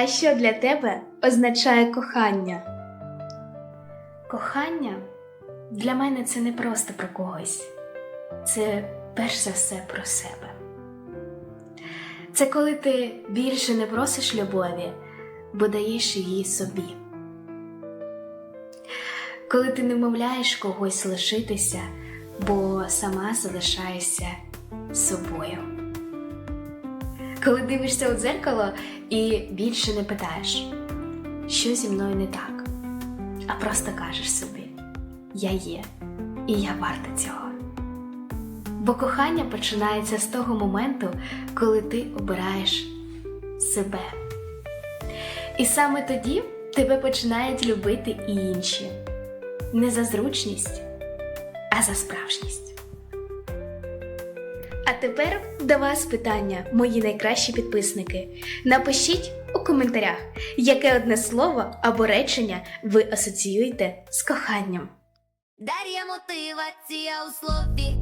А що для тебе означає кохання? Кохання для мене це не просто про когось, це перш за все про себе. Це коли ти більше не просиш любові, бо даєш її собі. Коли ти не вмовляєш когось лишитися, бо сама залишаєшся собою. Коли дивишся у дзеркало і більше не питаєш, що зі мною не так, а просто кажеш собі: Я є, і я варта цього. Бо кохання починається з того моменту, коли ти обираєш себе. І саме тоді тебе починають любити і інші. Не за зручність, а за справжність. А тепер до вас питання, мої найкращі підписники. Напишіть у коментарях, яке одне слово або речення ви асоціюєте з коханням. Дар'я мотивація у слові.